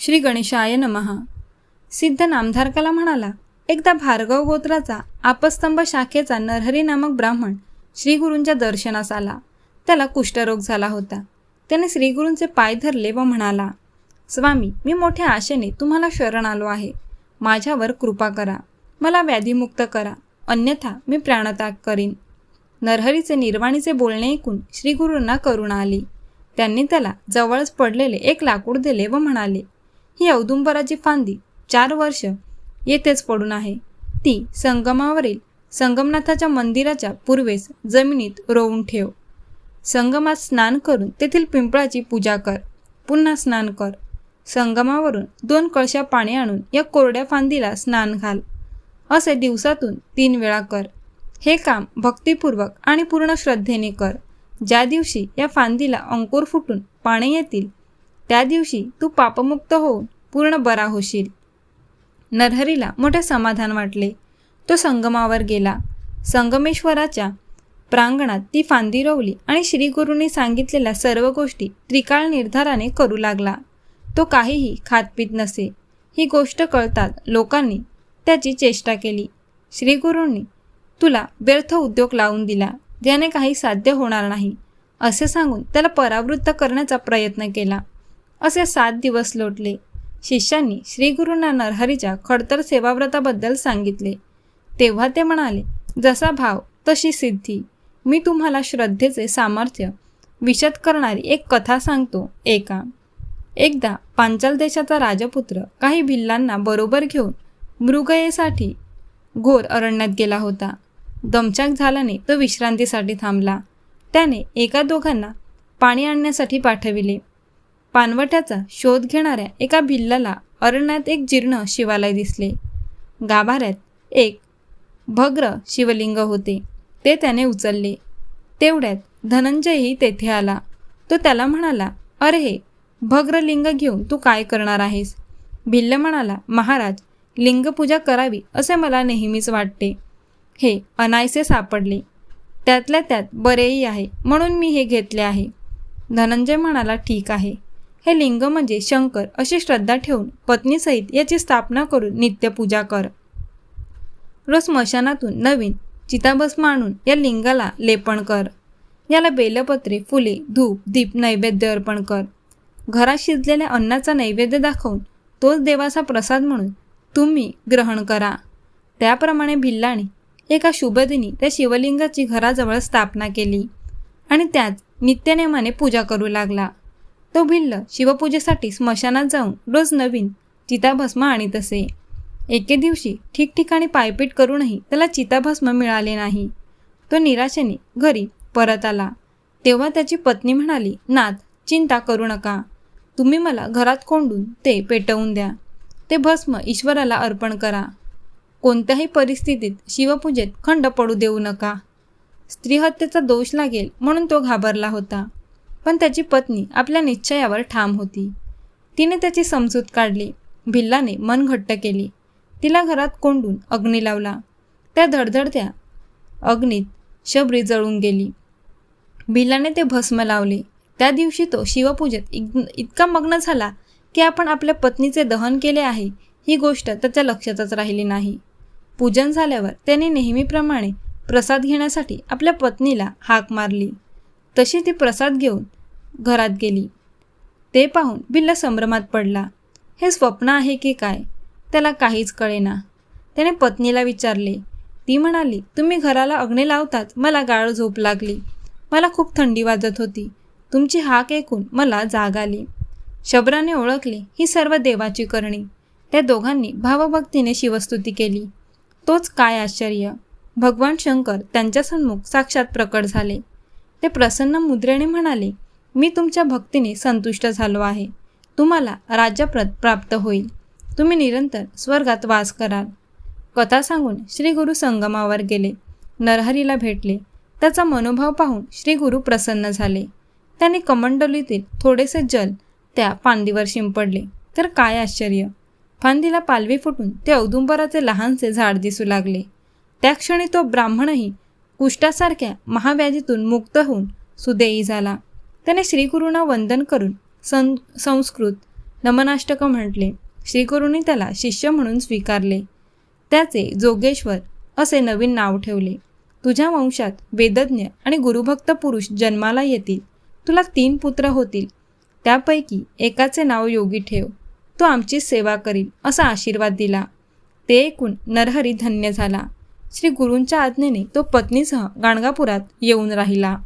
श्री गणेशाय नमहा सिद्ध नामधारकाला म्हणाला एकदा भार्गव गोत्राचा आपस्तंभ शाखेचा नरहरी नामक ब्राह्मण श्रीगुरूंच्या दर्शनास आला. त्याला कुष्ठरोग झाला होता. त्याने श्रीगुरूंचे पाय धरले व म्हणाला स्वामी मी मोठ्या आशेने तुम्हाला शरण आलो आहे. माझ्यावर कृपा करा. मला व्याधीमुक्त करा. अन्यथा मी प्राणत्याग करीन. नरहरीचे निर्वाणीचे बोलणे ऐकून श्रीगुरूंना करुणा आली. त्यांनी त्याला जवळच पडलेले एक लाकूड दिले व म्हणाले ही औदुंबराची फांदी चार वर्ष येथेच पडून आहे. ती संगमावरील संगमनाथाच्या मंदिराच्या पूर्वेस जमिनीत रोवून ठेव. संगमात स्नान करून तेथील पिंपळाची पूजा कर. पुन्हा स्नान कर. संगमावरून दोन कळशा पाणी आणून या कोरड्या फांदीला स्नान घाल. असे दिवसातून तीन वेळा कर. हे काम भक्तिपूर्वक आणि पूर्ण श्रद्धेने कर. ज्या दिवशी या फांदीला अंकुर फुटून पाणी येतील त्या दिवशी तू पापमुक्त होऊन पूर्ण बरा होशील. नरहरीला मोठे समाधान वाटले. तो संगमावर गेला. संगमेश्वराच्या प्रांगणात ती फांदी रोवली आणि श्रीगुरूंनी सांगितलेल्या सर्व गोष्टी त्रिकाळ निर्धाराने करू लागला. तो काहीही खातपीत नसे. ही गोष्ट कळतात लोकांनी त्याची चेष्टा केली. श्रीगुरूंनी तुला व्यर्थ उद्योग लावून दिला. ज्याने काही साध्य होणार नाही. असे सांगून त्याला परावृत्त करण्याचा प्रयत्न केला. असे सात दिवस लोटले. शिष्यांनी श्रीगुरूंना नरहरीच्या खडतर सेवाव्रताबद्दल सांगितले. तेव्हा ते म्हणाले जसा भाव तशी सिद्धी. मी तुम्हाला श्रद्धेचे सामर्थ्य विशद करणारी एक कथा सांगतो. एका. एकदा पांचाल देशाचा राजपुत्र काही भिल्लांना बरोबर घेऊन मृगयेसाठी घोर अरण्यात गेला होता. दमचाक झाल्याने तो विश्रांतीसाठी थांबला. त्याने एका दोघांना पाणी आणण्यासाठी पाठविले. पानवट्याचा शोध घेणाऱ्या एका भिल्लाला अरण्यात एक जीर्ण शिवालय दिसले. गाभाऱ्यात एक भग्र शिवलिंग होते. ते त्याने उचलले. तेवढ्यात धनंजयही तेथे आला. तो त्याला म्हणाला अरे हे भग्रलिंग घेऊन तू काय करणार आहेस? भिल्ल म्हणाला महाराज लिंगपूजा करावी असे मला नेहमीच वाटते. हे अनायसे सापडले. त्यातल्या त्यात बरेही आहे म्हणून मी हे घेतले आहे. धनंजय म्हणाला ठीक आहे. हे लिंग म्हणजे शंकर अशी श्रद्धा ठेवून पत्नीसहित याची स्थापना करून नित्यपूजा कर. रोज स्मशानातून नवीन चिताभस्म आणून या लिंगाला लेपण कर. याला बेलपत्रे फुले धूप दीप नैवेद्य अर्पण कर. घरात शिजलेल्या अन्नाचा नैवेद्य दाखवून तोच देवाचा प्रसाद म्हणून तुम्ही ग्रहण करा. त्याप्रमाणे भिल्लाने एका शुभदिनी त्या शिवलिंगाची घराजवळ स्थापना केली आणि त्यात नित्यनेमाने पूजा करू लागला. तो भिल्ल शिवपूजेसाठी स्मशानात जाऊन रोज नवीन चिताभस्म आणीत असे. एके दिवशी ठिकठिकाणी पायपीट करूनही त्याला चिताभस्म मिळाले नाही. तो निराशेने घरी परत आला. तेव्हा त्याची पत्नी म्हणाली नाथ चिंता करू नका. तुम्ही मला घरात कोंडून ते पेटवून द्या. ते भस्म ईश्वराला अर्पण करा. कोणत्याही परिस्थितीत शिवपूजेत खंड पडू देऊ नका. स्त्रीहत्येचा दोष लागेल म्हणून तो घाबरला होता. पण त्याची पत्नी आपल्या निश्चयावर ठाम होती. तिने त्याची समजूत काढली. भिल्लाने मन घट्ट केली. तिला घरात कोंडून अग्नी लावला. त्या धडधडत्या अग्नीत शबरी जळून गेली. भिल्लाने ते भस्म लावले. त्या दिवशी तो शिवपूजेत इतका मग्न झाला की आपण आपल्या पत्नीचे दहन केले आहे ही गोष्ट त्याच्या लक्षातच राहिली नाही. पूजन झाल्यावर त्याने नेहमीप्रमाणे प्रसाद घेण्यासाठी आपल्या पत्नीला हाक मारली. तशी ती प्रसाद घेऊन घरात गेली. ते पाहून बिल्ला संभ्रमात पडला. हे स्वप्न आहे की काय? त्याला काहीच कळेना. त्याने पत्नीला विचारले. ती म्हणाली तुम्ही घराला अग्नी लावतात मला गाळ झोप लागली. मला खूप थंडी वाजत होती. तुमची हाक ऐकून मला जाग आली. शबराने ओळखले ही सर्व देवाची करणी. त्या दोघांनी भावभक्तीने शिवस्तुती केली. तोच काय आश्चर्य? भगवान शंकर त्यांच्यासन्मुख साक्षात प्रकट झाले. ते प्रसन्न मुद्रेने म्हणाले मी तुमच्या भक्तीने संतुष्ट झालो आहे. तुम्हाला राज्यप्रत प्राप्त होईल. तुम्ही निरंतर स्वर्गात वास कराल. कथा सांगून श्री गुरु संगमावर गेले. नरहरीला भेटले. त्याचा मनोभाव पाहून श्री गुरु प्रसन्न झाले. त्याने कमंडलीतील थोडेसे जल त्या फांदीवर शिंपडले. तर काय आश्चर्य! फांदीला पालवी फुटून ते औदुंबराचे लहानसे झाड दिसू लागले. त्या क्षणी तो ब्राह्मणही कुष्ठासारख्या महाव्याधीतून मुक्त होऊन सुदेयी झाला. त्याने श्रीगुरूंना वंदन करून सं संस्कृत नमनाष्टक म्हटले. श्रीगुरूंनी त्याला शिष्य म्हणून स्वीकारले. त्याचे जोगेश्वर असे नवीन नाव ठेवले. तुझ्या वंशात वेदज्ञ आणि गुरुभक्त पुरुष जन्माला येतील. तुला तीन पुत्र होतील. त्यापैकी एकाचे नाव योगी ठेव. तो आमची सेवा करील असा आशीर्वाद दिला. ते ऐकून नरहरी धन्य झाला. श्री गुरूंच्या आज्ञेने तो पत्नीसह गाणगापुरात येऊन राहिला.